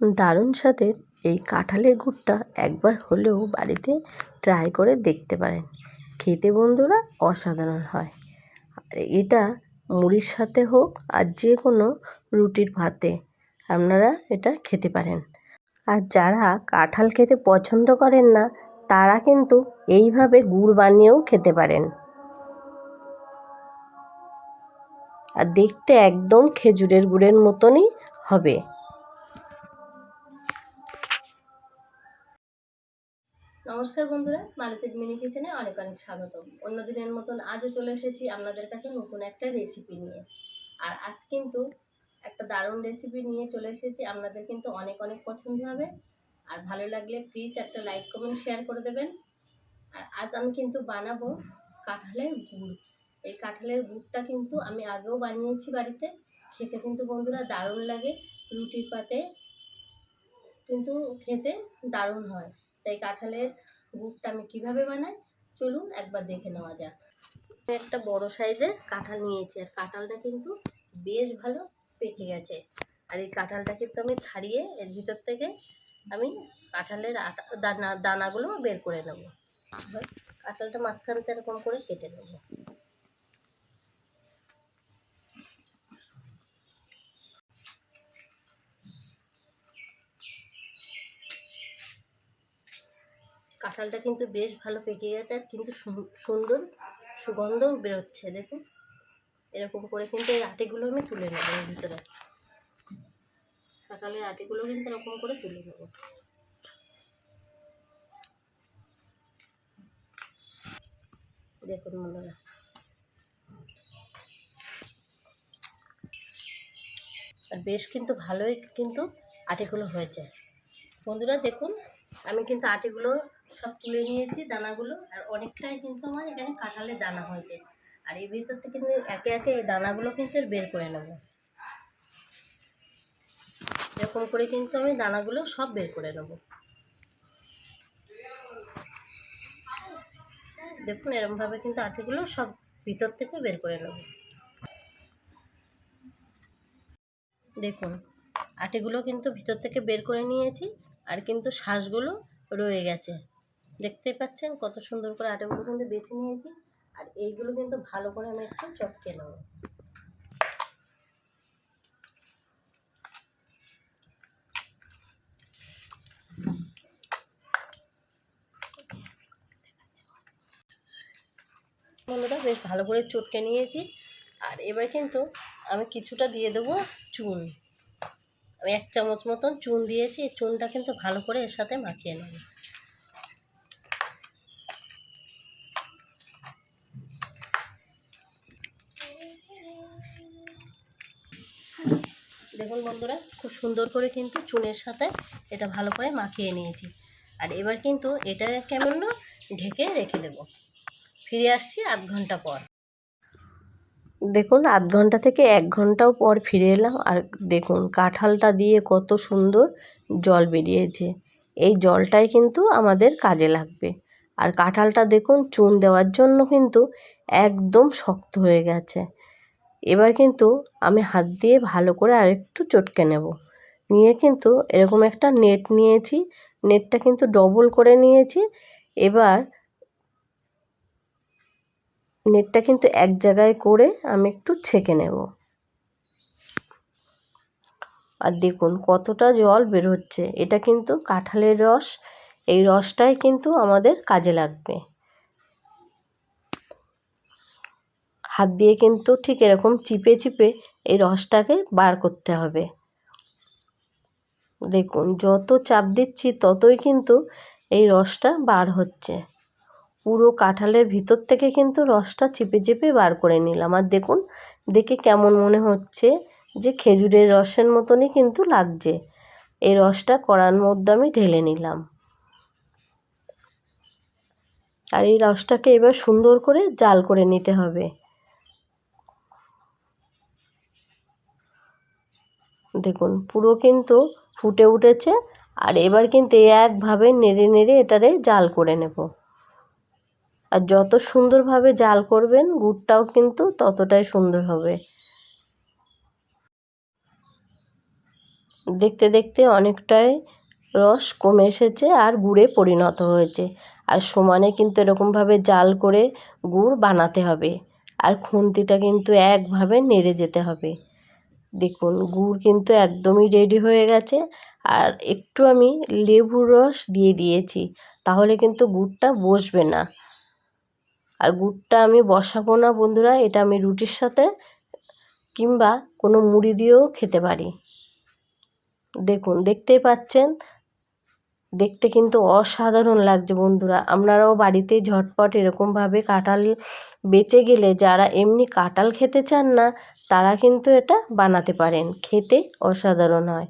দারুণ স্বাদের এই কাঁঠালের গুড়টা একবার হলেও বাড়িতে ট্রাই করে দেখতে পারেন। খেতে বন্ধুরা অসাধারণ হয়। আর এটা মুড়ির সাথে হোক আর যে কোনো রুটির ভাতে আপনারা এটা খেতে পারেন। আর যারা কাঁঠাল খেতে পছন্দ করেন না, তারা কিন্তু এইভাবে গুড় বানিয়েও খেতে পারেন। আর দেখতে একদম খেজুরের গুড়ের মতনই হবে। নমস্কার বন্ধুরা, মালতীর মিনি কিচেনে অনেক অনেক স্বাগতম। অন্য দিনের মতন আজও চলে এসেছি আপনাদের কাছে নতুন একটা রেসিপি নিয়ে। আর আজ কিন্তু একটা দারুণ রেসিপি নিয়ে চলে এসেছি, আপনাদের কিন্তু অনেক অনেক পছন্দ হবে। আর ভালো লাগলে প্লিজ একটা লাইক কমেন্ট শেয়ার করে দেবেন। আর আজ আমি কিন্তু বানাবো কাঁঠালের গুড়। এই কাঁঠালের গুড়টা কিন্তু আমি আগেও বানিয়েছি বাড়িতে, খেতে কিন্তু বন্ধুরা দারুণ লাগে, রুটির পাতে কিন্তু খেতে দারুণ হয়। তাই কাঁঠালের গুড়টা আমি কীভাবে বানাই? চলুন একবার দেখে নেওয়া যাক। আমি একটা বড় সাইজের কাঁঠাল নিয়েছি আর কাঁঠালটা কিন্তু বেশ ভালো পেকে গেছে। আর এই কাঁঠালটা কিন্তু আমি ছাড়িয়ে এর ভিতর থেকে আমি কাঁঠালের আটা, দানা, দানাগুলো বের করে নেব। কাঁঠালটা মাঝখানতে এরকম করে কেটে নেব। কাঁঠালটা কিন্তু বেশ ভালো পেকে গেছে আর কিন্তু সুন্দর সুগন্ধও বেরোচ্ছে, দেখুন। এরকম করে কিন্তু এই আটিগুলো আমি তুলে নেব এর ভিতরে। কাঁঠালের আটিগুলো কিন্তু এরকম করে তুলে নেব। দেখুন বন্ধুরা। আর বেশ কিন্তু ভালোই কিন্তু আটিগুলো হয়েছে। বন্ধুরা দেখুন আমি কিন্তু আটিগুলো সব তুলে নিয়েছি, দানাগুলো, আর অনেকটাই কিন্তু আমার এখানে কাঁঠালের দানা হয়েছে। আর এই ভিতর থেকে কিন্তু একে একে এই দানাগুলো কিন্তু বের করে নেব। এরকম করে কিন্তু আমি দানাগুলো সব বের করে নেব। দেখুন এরকমভাবে কিন্তু আটিগুলো সব ভিতর থেকে বের করে নেব। দেখুন, আটিগুলো কিন্তু ভিতর থেকে বের করে নিয়েছি। আর কিন্তু শ্বাসগুলো রয়ে গেছে। দেখতে পাচ্ছেন কত সুন্দর করে আটাগুলো কিন্তু বেছে নিয়েছি। আর এইগুলো কিন্তু ভালো করে আমি একটু চটকে নেব। বন্ধুরা, বেশ ভালো করে চটকে নিয়েছি। আর এবার কিন্তু আমি কিছুটা দিয়ে দেবো চুন। আমি এক চামচ মতন চুন দিয়েছি চুনটা কিন্তু ভালো করে এর সাথে মাখিয়ে নেব। দেখুন বন্ধুরা, খুব সুন্দর করে কিন্তু চুনের সাথে এটা ভালো করে মাখিয়ে নিয়েছি। আর এবার কিন্তু এটা কেমন না ঢেকে রেখে দেব। ফিরে আসছি আধ ঘণ্টা পর। দেখুন, আধ ঘণ্টা থেকে এক ঘন্টাও পর ফিরে এলাম। আর দেখুন, কাঁঠালটা দিয়ে কত সুন্দর জল বেরিয়েছে। এই জলটাই কিন্তু আমাদের কাজে লাগবে। আর কাঁঠালটা দেখুন, চুন দেওয়ার জন্য কিন্তু একদম শক্ত হয়ে গেছে। এবার কিন্তু আমি হাত দিয়ে ভালো করে আরেকটু চটকে নেব। নিয়ে কিন্তু এরকম একটা নেট নিয়েছি। নেটটা কিন্তু ডবল করে নিয়েছি। এবার নেটটা কিন্তু এক জায়গায় করে আমি একটু ছেঁকে নেব। আর দেখুন কতটা জল বেরোচ্ছে এটা কিন্তু কাঁঠালের রস। এই রসটাই কিন্তু আমাদের কাজে লাগবে। হাত দিয়ে কিন্তু ঠিক এরকম চিপে চিপে এই রসটাকে বার করতে হবে। দেখুন যত চাপ দিচ্ছি ততই কিন্তু এই রসটা বার হচ্ছে। পুরো কাঁঠালের ভিতর থেকে কিন্তু রসটা চিপে চিপে বার করে নিলাম। আর দেখুন, দেখে কেমন মনে হচ্ছে যে খেজুরের রসের মতনই কিন্তু লাগছে। এই রসটা কড়ার মধ্যে আমি ঢেলে নিলাম। আর এই রসটাকে এবার সুন্দর করে জাল করে নিতে হবে। দেখুন, পুরো কিন্তু ফুটে উঠেছে। আর এবার কিন্তু একভাবে নেড়ে নেড়ে এটারে জাল করে নেব। আর যত সুন্দরভাবে জাল করবেন, গুড়টাও কিন্তু ততটাই সুন্দর হবে। দেখতে দেখতে অনেকটাই রস কমে এসেছে আর গুড়ে পরিণত হয়েছে। আর সমানে কিন্তু এরকমভাবে জাল করে গুড় বানাতে হবে। আর খুন্তিটা কিন্তু একভাবে নেড়ে যেতে হবে। দেখুন, গুড় কিন্তু একদমই রেডি হয়ে গেছে। আর একটু আমি লেবুর রস দিয়ে দিয়েছি। তাহলে কিন্তু গুড়টা বসবে না। আর গুড়টা আমি বসাবো না, বন্ধুরা, এটা আমি রুটির সাথে কিংবা কোনো মুড়ি দিয়েও খেতে পারি। দেখুন, দেখতেই পাচ্ছেন? দেখতে কিন্তু অসাধারণ লাগছে, বন্ধুরা। আপনারাও বাড়িতে ঝটপট এরকমভাবে কাঁঠাল বেঁচে গেলে, যারা এমনি কাঁঠাল খেতে চান না, তারা কিন্তু এটা বানাতে পারেন। খেতে অসাধারণ হয়।